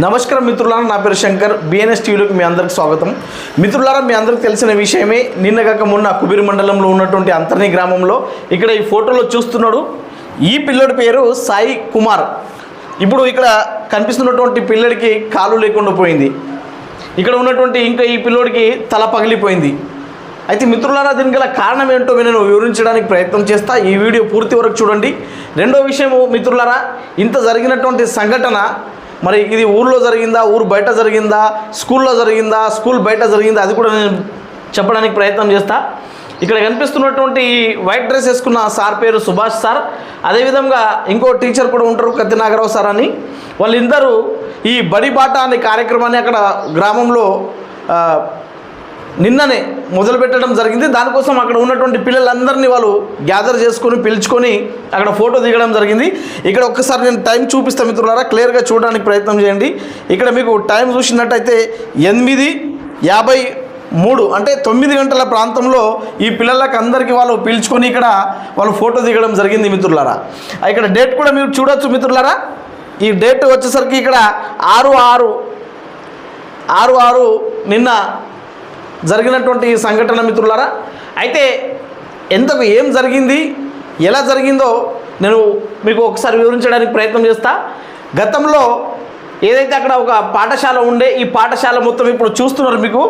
నమస్కారం మిత్రులారా నా పేరు శంకర్. బిఎన్ఎస్ టీవీలోకి మీ అందరికి స్వాగతం. మిత్రులారా మీ అందరికి తెలిసిన విషయమే నిన్న కాక మొన్న కుబీర్ మండలంలో ఉన్నటువంటి అంతర్ని గ్రామంలో ఇక్కడ ఈ ఫోటోలో చూస్తున్నాడు. ఈ పిల్లడి పేరు సాయి కుమార్. ఇప్పుడు ఇక్కడ కనిపిస్తున్నటువంటి పిల్లడికి కాలు లేకుండా పోయింది. ఇక్కడ ఉన్నటువంటి ఇంకా ఈ పిల్లోడికి తల పగిలిపోయింది. అయితే మిత్రులారా దీనికి గల కారణం ఏంటో నేను వివరించడానికి ప్రయత్నం చేస్తా. ఈ వీడియో పూర్తి వరకు చూడండి. రెండో విషయము మిత్రులారా ఇంత జరిగినటువంటి సంఘటన మరి ఇది ఊర్లో జరిగిందా? ఊరు బయట జరిగిందా? స్కూల్లో జరిగిందా? స్కూల్ బయట జరిగిందా? అది కూడా నేను చెప్పడానికి ప్రయత్నం చేస్తా. ఇక్కడ కనిపిస్తున్నటువంటి ఈ వైట్ డ్రెస్ వేసుకున్న సార్ పేరు సుభాష్ సార్. అదేవిధంగా ఇంకో టీచర్ కూడా ఉంటారు కత్తి నాగరావు సార్ అని. వాళ్ళిద్దరూ ఈ బడి బాట అనే కార్యక్రమాన్ని అక్కడ గ్రామంలో నిన్ననే మొదలు పెట్టడం జరిగింది. దానికోసం అక్కడ ఉన్నటువంటి పిల్లలందరినీ వాళ్ళు గ్యాదర్ చేసుకొని పిలుచుకొని అక్కడ ఫోటో దిగడం జరిగింది. ఇక్కడ ఒక్కసారి నేను టైం చూపిస్తాను మిత్రులారా క్లియర్గా చూడడానికి ప్రయత్నం చేయండి. ఇక్కడ మీకు టైం చూసినట్టయితే ఎనిమిది యాభై మూడు అంటే తొమ్మిది గంటల ప్రాంతంలో ఈ పిల్లలకు అందరికీ వాళ్ళు పిలుచుకొని ఇక్కడ వాళ్ళు ఫోటో దిగడం జరిగింది మిత్రులారా. ఇక్కడ డేట్ కూడా మీరు చూడొచ్చు మిత్రులారా. ఈ డేట్ వచ్చేసరికి ఇక్కడ ఆరు ఆరు ఆరు ఆరు నిన్న జరిగినటువంటి ఈ సంఘటన మిత్రులారా? అయితే ఎంతకు ఏం జరిగింది? ఎలా జరిగిందో నేను మీకు ఒకసారి వివరించడానికి ప్రయత్నం చేస్తా. గతంలో ఏదైతే అక్కడ ఒక పాఠశాల ఉండే ఈ పాఠశాల మొత్తం ఇప్పుడు చూస్తున్నారు మీకు.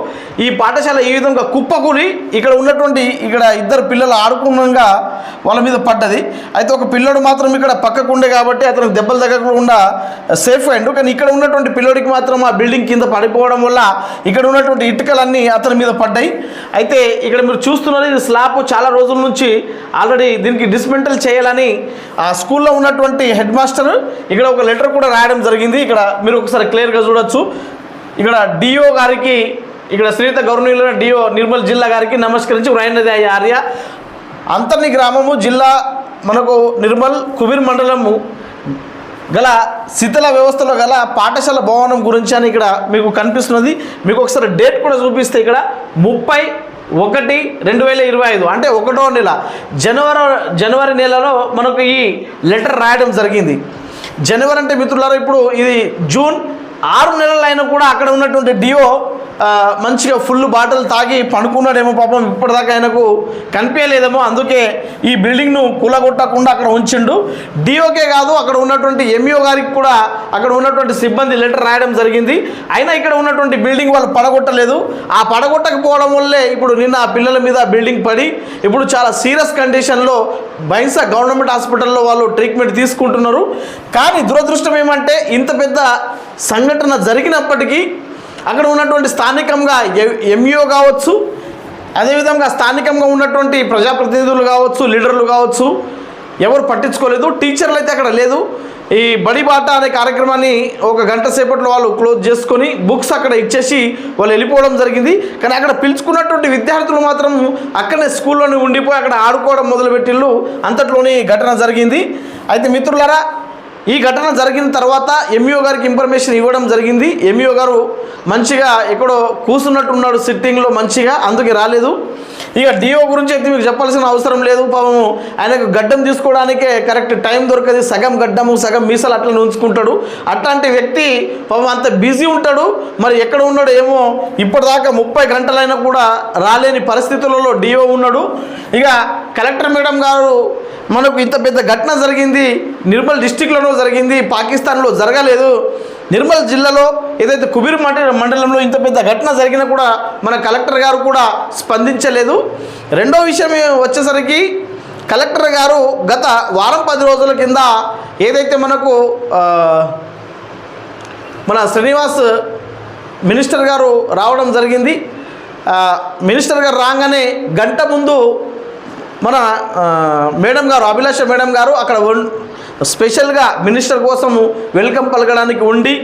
ఈ పాఠశాల ఈ విధంగా కుప్పకూలి ఇక్కడ ఉన్నటువంటి ఇక్కడ ఇద్దరు పిల్లలు ఆడుకున్నాగా వాళ్ళ మీద పడ్డది. అయితే ఒక పిల్లడు మాత్రం ఇక్కడ పక్కకు ఉండే కాబట్టి అతనికి దెబ్బలు తగ్గకుండా సేఫ్ అయిండు కానీ ఇక్కడ ఉన్నటువంటి పిల్లడికి మాత్రం ఆ బిల్డింగ్ కింద పడిపోవడం వల్ల ఇక్కడ ఉన్నటువంటి ఇటుకలన్నీ అతని మీద పడ్డాయి. అయితే ఇక్కడ మీరు చూస్తున్నారు ఇది స్లాబ్ చాలా రోజుల నుంచి ఆల్రెడీ దీనికి డిస్మెంటల్ చేయాలని ఆ స్కూల్లో ఉన్నటువంటి హెడ్ మాస్టర్ ఇక్కడ ఒక లెటర్ కూడా రాయడం జరిగింది. ఇక్కడ మీరు ఒకసారి క్లియర్గా చూడొచ్చు. ఇక్కడ డిఓ గారికి ఇక్కడ శ్రీత గౌరవనీయులైన డిఓ నిర్మల్ జిల్లా గారికి నమస్కరించి వ్రాయినది ఆర్య. అంతర్ని గ్రామము జిల్లా మనకు నిర్మల్ కుబీర్ మండలము గల శిథిల వ్యవస్థలో గల పాఠశాల భవనం గురించి అని ఇక్కడ మీకు కనిపిస్తున్నది. మీకు ఒకసారి డేట్ కూడా చూపిస్తే ఇక్కడ ముప్పై ఒకటి రెండు వేల ఇరవై ఐదు అంటే ఒకటో నెల. జనవరి జనవరి నెలలో మనకు ఈ లెటర్ రాయడం జరిగింది. జనవరి అంటే మిత్రులారా ఇప్పుడు ఇది జూన్ ఆరు నెలలైనా కూడా అక్కడ ఉన్నటువంటి డిఓ మంచిగా ఫుల్ బాటలు తాగి పడుకున్నాడేమో పాపం ఇప్పటిదాకా ఆయనకు కనిపించలేదేమో. అందుకే ఈ బిల్డింగ్ను కూలగొట్టకుండా అక్కడ ఉంచిండు. డిఓకే కాదు అక్కడ ఉన్నటువంటి ఎంఈఓ గారికి కూడా అక్కడ ఉన్నటువంటి సిబ్బంది లెటర్ రాయడం జరిగింది. అయినా ఇక్కడ ఉన్నటువంటి బిల్డింగ్ వాళ్ళు పడగొట్టలేదు. ఆ పడగొట్టకపోవడం వల్లే ఇప్పుడు నిన్న ఆ పిల్లల మీద బిల్డింగ్ పడి ఇప్పుడు చాలా సీరియస్ కండిషన్లో బైన్సా గవర్నమెంట్ హాస్పిటల్లో వాళ్ళు ట్రీట్మెంట్ తీసుకుంటున్నారు. కానీ దురదృష్టం ఏమంటే ఇంత పెద్ద సంఘటన జరిగినప్పటికీ అక్కడ ఉన్నటువంటి స్థానికంగా ఎంఈఓ కావచ్చు అదేవిధంగా స్థానికంగా ఉన్నటువంటి ప్రజాప్రతినిధులు కావచ్చు లీడర్లు కావచ్చు ఎవరు పట్టించుకోలేదు టీచర్లు అయితే అక్కడ లేదు. ఈ బడిబాట అనే కార్యక్రమాన్ని ఒక గంట సేపట్లో వాళ్ళు క్లోజ్ చేసుకొని బుక్స్ అక్కడ ఇచ్చేసి వాళ్ళు వెళ్ళిపోవడం జరిగింది. కానీ అక్కడ పిలుచుకున్నటువంటి విద్యార్థులు మాత్రం అక్కడనే స్కూల్లోనే ఉండిపోయి అక్కడ ఆడుకోవడం మొదలుపెట్టిళ్ళు. అంతట్లోనే ఘటన జరిగింది. అయితే మిత్రులారా ఈ ఘటన జరిగిన తర్వాత ఎంఈఓ గారికి ఇన్ఫర్మేషన్ ఇవ్వడం జరిగింది. ఎంఈఓ గారు మంచిగా ఎక్కడో కూర్చున్నట్టున్నాడు సిట్టింగ్లో మంచిగా అందుకే రాలేదు. ఇక డిఓ గురించి అయితే మీకు చెప్పాల్సిన అవసరం లేదు పాపము. ఆయనకు గడ్డం తీసుకోవడానికే కరెక్ట్ టైం దొరకదు. సగం గడ్డము సగం మీసాలు అట్లా ఉంచుకుంటాడు. అట్లాంటి వ్యక్తి పాపం అంత బిజీ ఉంటాడు. మరి ఎక్కడ ఉన్నాడు ఏమో ఇప్పటిదాకా ముప్పై గంటలైనా కూడా రాలేని పరిస్థితులలో డిఓ ఉన్నాడు. ఇక కలెక్టర్ మేడం గారు మనకు ఇంత పెద్ద ఘటన జరిగింది. నిర్మల్ డిస్టిక్లోనూ జరిగింది. పాకిస్తాన్లో జరగలేదు. నిర్మల్ జిల్లాలో ఏదైతే కుబీర్ మండల మండలంలో ఇంత పెద్ద ఘటన జరిగినా కూడా మన కలెక్టర్ గారు కూడా స్పందించలేదు. రెండో విషయం వచ్చేసరికి కలెక్టర్ గారు గత వారం పది రోజుల కింద ఏదైతే మనకు మన శ్రీనివాస్ మినిస్టర్ గారు రావడం జరిగింది. మినిస్టర్ గారు రాగానే గంట ముందు మన మేడం గారు అభిలాష మేడం గారు అక్కడ స్పెషల్గా మినిస్టర్ కోసము వెల్కమ్ పలకడానికి ఉండి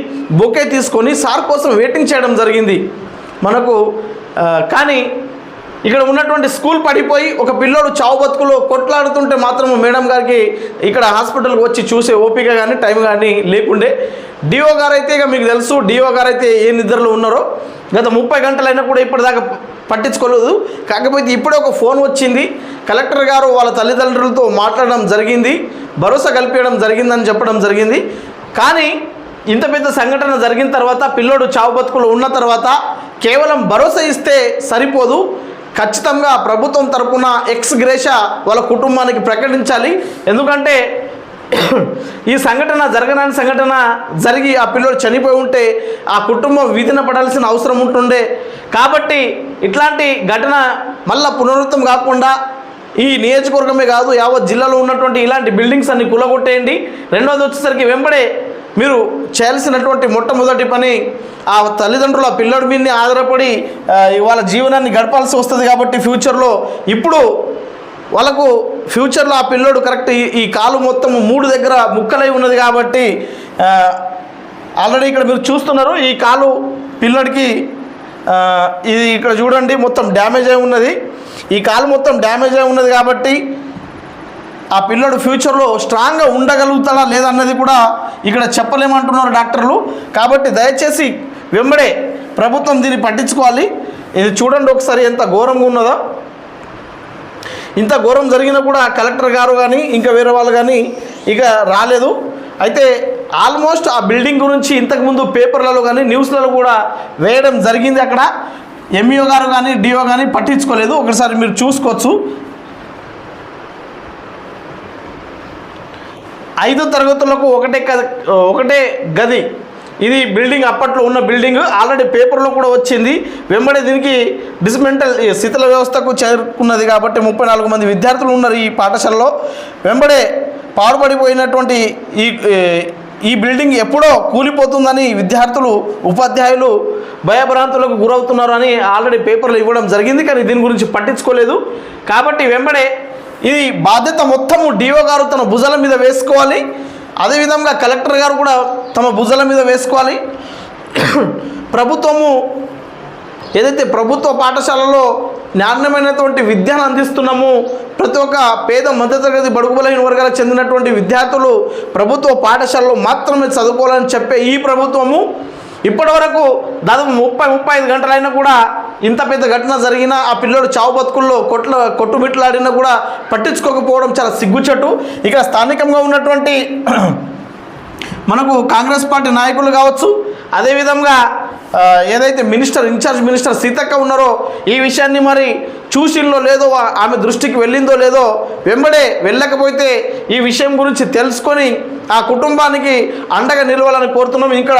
బొకే తీసుకొని సార్ కోసం వెయిటింగ్ చేయడం జరిగింది. మనకు కానీ ఇక్కడ ఉన్నటువంటి స్కూల్ పడిపోయి ఒక పిల్లోడు చావు బతుకులు కొట్లాడుతుంటే మాత్రం మేడం గారికి ఇక్కడ హాస్పిటల్కి వచ్చి చూసే ఓపిక కానీ టైం కానీ లేకుండే. డిఓ గారు అయితే ఇక మీకు తెలుసు డిఓ గారు అయితే ఏ నిద్రలో ఉన్నారో. గత ముప్పై గంటలైనా కూడా ఇప్పటిదాకా పట్టించుకోలేదు. కాకపోతే ఇప్పుడే ఒక ఫోన్ వచ్చింది. కలెక్టర్ గారు వాళ్ళ తల్లిదండ్రులతో మాట్లాడడం జరిగింది. భరోసా కల్పించడం జరిగిందని చెప్పడం జరిగింది. కానీ ఇంత పెద్ద సంఘటన జరిగిన తర్వాత పిల్లోడు చావు బతుకులు ఉన్న తర్వాత కేవలం భరోసా ఇస్తే సరిపోదు. ఖచ్చితంగా ప్రభుత్వం తరపున ఎక్స్ గ్రేష వాళ్ళ కుటుంబానికి ప్రకటించాలి. ఎందుకంటే ఈ సంఘటన జరగనని సంఘటన జరిగి ఆ పిల్లోడు చనిపోయి ఉంటే ఆ కుటుంబం వీధిన పడాల్సిన అవసరం ఉంటుండే. కాబట్టి ఇట్లాంటి ఘటన మళ్ళా పునరుత్తం కాకుండా ఈ నియోజకవర్గమే కాదు యావత్ జిల్లాలో ఉన్నటువంటి ఇలాంటి బిల్డింగ్స్ అన్ని కులగొట్టేయండి. రెండోది వచ్చేసరికి వెంబడే మీరు చేయాల్సినటువంటి మొట్టమొదటి పని ఆ తల్లిదండ్రుల పిల్లడి మీద ఆధారపడి వాళ్ళ జీవనాన్ని గడపాల్సి వస్తుంది కాబట్టి ఫ్యూచర్లో ఇప్పుడు వాళ్ళకు ఫ్యూచర్లో ఆ పిల్లోడు కరెక్ట్ ఈ కాలు మొత్తం మూడు దగ్గర ముక్కలై ఉన్నది కాబట్టి ఆల్రెడీ ఇక్కడ మీరు చూస్తున్నారు ఈ కాలు పిల్లడికి ఇది ఇక్కడ చూడండి మొత్తం డ్యామేజ్ అయి ఉన్నది. ఈ కాలు మొత్తం డ్యామేజ్ అయి ఉన్నది కాబట్టి ఆ పిల్లడు ఫ్యూచర్లో స్ట్రాంగ్గా ఉండగలుగుతాడా లేదన్నది కూడా ఇక్కడ చెప్పలేమంటున్నారు డాక్టర్లు. కాబట్టి దయచేసి వెంబడే ప్రభుత్వం దీన్ని పట్టించుకోవాలి. ఇది చూడండి ఒకసారి ఎంత ఘోరంగా ఉన్నదో. ఇంత ఘోరం జరిగినా కూడా కలెక్టర్ గారు కానీ ఇంకా వేరే వాళ్ళు కానీ ఇక రాలేదు. అయితే ఆల్మోస్ట్ ఆ బిల్డింగ్ గురించి ఇంతకుముందు పేపర్లలో కానీ న్యూస్లలో కూడా వేయడం జరిగింది అక్కడ. ఎంఈఓ గారు కానీ డిఓ కానీ పట్టించుకోలేదు. ఒకసారి మీరు చూసుకోవచ్చు. ఐదు తరగతులకు ఒకటే ఒకటే గది. ఇది బిల్డింగ్ అప్పట్లో ఉన్న బిల్డింగ్. ఆల్రెడీ పేపర్లో కూడా వచ్చింది. వెంబడే దీనికి డిస్మెంటల్ శిథిల వ్యవస్థకు చేరుకున్నది కాబట్టి ముప్పై నాలుగు మంది విద్యార్థులు ఉన్నారు ఈ పాఠశాలలో. వెంబడే పాడుపడిపోయినటువంటి ఈ ఈ బిల్డింగ్ ఎప్పుడో కూలిపోతుందని విద్యార్థులు ఉపాధ్యాయులు భయభ్రాంతులకు గురవుతున్నారు అని ఆల్రెడీ పేపర్లు ఇవ్వడం జరిగింది కానీ దీని గురించి పట్టించుకోలేదు. కాబట్టి వెంబడే ఇది బాధ్యత మొత్తము డిఓ గారు తన భుజాల మీద వేసుకోవాలి. అదేవిధంగా కలెక్టర్ గారు కూడా తమ భుజాల మీద వేసుకోవాలి. ప్రభుత్వము ఏదైతే ప్రభుత్వ పాఠశాలలో నాణ్యమైనటువంటి విద్యను అందిస్తున్నామో ప్రతి ఒక్క పేద మధ్యతరగతి బడుగు బలహీన వర్గాలకు చెందినటువంటి విద్యార్థులు ప్రభుత్వ పాఠశాలలో మాత్రమే చదువుకోవాలని చెప్పే ఈ ప్రభుత్వము ఇప్పటి వరకు దాదాపు ముప్పై ముప్పై ఐదు గంటలైనా కూడా ఇంత పెద్ద ఘటన జరిగినా ఆ పిల్లడు చావు బతుకుల్లో కొట్ల కొట్టుమిట్లాడినా కూడా పట్టించుకోకపోవడం చాలా సిగ్గుచెట్టు. ఇక స్థానికంగా ఉన్నటువంటి మనకు కాంగ్రెస్ పార్టీ నాయకులు కావచ్చు అదేవిధంగా ఏదైతే మినిస్టర్ ఇన్ఛార్జ్ మినిస్టర్ సీతక్క ఉన్నారో ఈ విషయాన్ని మరి చూసిందో లేదో ఆమె దృష్టికి వెళ్ళిందో లేదో వెంబడే వెళ్ళకపోతే ఈ విషయం గురించి తెలుసుకొని ఆ కుటుంబానికి అండగా నిలవాలని కోరుతున్నాం. ఇక్కడ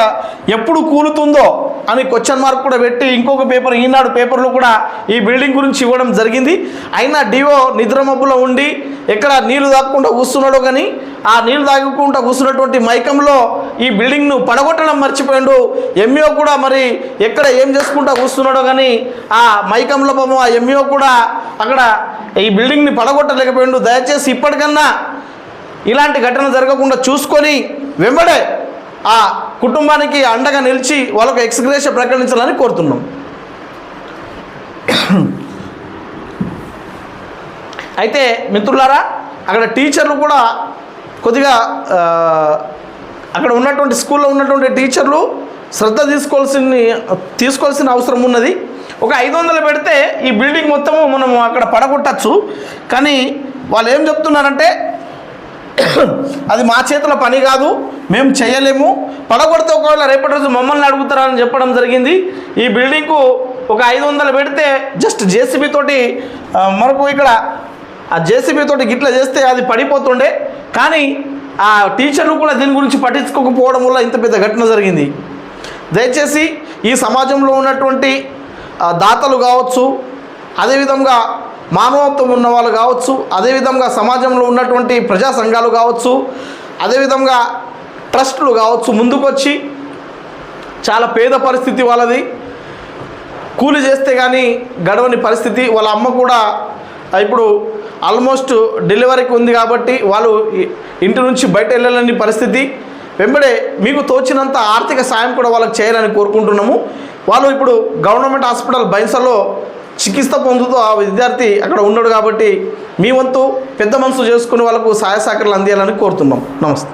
ఎప్పుడు కూలుతుందో అని క్వశ్చన్ మార్క్ కూడా పెట్టి ఇంకొక పేపర్ ఈనాడు పేపర్లో కూడా ఈ బిల్డింగ్ గురించి ఇవ్వడం జరిగింది. అయినా డివో నిద్రమబ్బులో ఉండి ఎక్కడ నీళ్ళు తాగకుండా కూస్తున్నాడో కానీ ఆ నీళ్ళు తాగకుండా కూర్చున్నటువంటి మైకంలో ఈ బిల్డింగ్ను పడగొట్టడం మర్చిపోయాడు. ఎంఈఓ కూడా మరి ఎక్కడ ఏం చేసుకుంటా కూస్తున్నాడో కానీ ఆ మైకంలో పాపం ఆ ఎంఈఓ కూడా అక్కడ ఈ బిల్డింగ్ని పడగొట్టలేకపోయాడు. దయచేసి ఇప్పటికన్నా ఇలాంటి ఘటన జరగకుండా చూసుకొని వెంబడే ఆ కుటుంబానికి అండగా నిలిచి వాళ్ళకు ఎక్స్గ్రేషన్ ప్రకటించాలని కోరుతున్నాం. అయితే మిత్రులారా అక్కడ టీచర్లు కూడా కొద్దిగా అక్కడ ఉన్నటువంటి స్కూల్లో ఉన్నటువంటి టీచర్లు శ్రద్ధ తీసుకోవాల్సిన తీసుకోవాల్సిన అవసరం ఉన్నది. ఒక ఐదు వందలు పెడితే ఈ బిల్డింగ్ మొత్తము మనం అక్కడ పడగొట్టచ్చు. కానీ వాళ్ళు ఏం చెప్తున్నారంటే అది మా చేతుల పని కాదు మేము చేయలేము. పడగొడితే ఒకవేళ రేపటి రోజు మమ్మల్ని అడుగుతారని చెప్పడం జరిగింది. ఈ బిల్డింగ్కు ఒక ఐదు వందలు పెడితే జస్ట్ జేసీబీ తోటి మనకు ఇక్కడ ఆ జేసీబీ తోటి గిట్ల చేస్తే అది పడిపోతుండే. కానీ ఆ టీచర్లు కూడా దీని గురించి పట్టించుకోకపోవడం వల్ల ఇంత పెద్ద ఘటన జరిగింది. దయచేసి ఈ సమాజంలో ఉన్నటువంటి దాతలు కావచ్చు అదేవిధంగా మానవత్వం ఉన్న వాళ్ళు కావచ్చు అదేవిధంగా సమాజంలో ఉన్నటువంటి ప్రజా సంఘాలు కావచ్చు అదేవిధంగా ట్రస్టులు కావచ్చు ముందుకొచ్చి చాలా పేద పరిస్థితి వాళ్ళది. కూలి చేస్తే కానీ గడవని పరిస్థితి వాళ్ళ అమ్మ కూడా ఇప్పుడు ఆల్మోస్ట్ డెలివరీకి ఉంది కాబట్టి వాళ్ళు ఇంటి నుంచి బయట వెళ్ళలేని పరిస్థితి. వెంబడే మీకు తోచినంత ఆర్థిక సాయం కూడా వాళ్ళకి చేయాలని కోరుకుంటున్నాము. వాళ్ళు ఇప్పుడు గవర్నమెంట్ హాస్పిటల్ బైన్సలో చికిత్స పొందుతూ ఆ విద్యార్థి అక్కడ ఉన్నాడు కాబట్టి మీ వంతు పెద్ద మనసు చేసుకుని వాళ్ళకు సహాయ సహకారాలు అందియాలని కోరుతున్నాం. నమస్తే.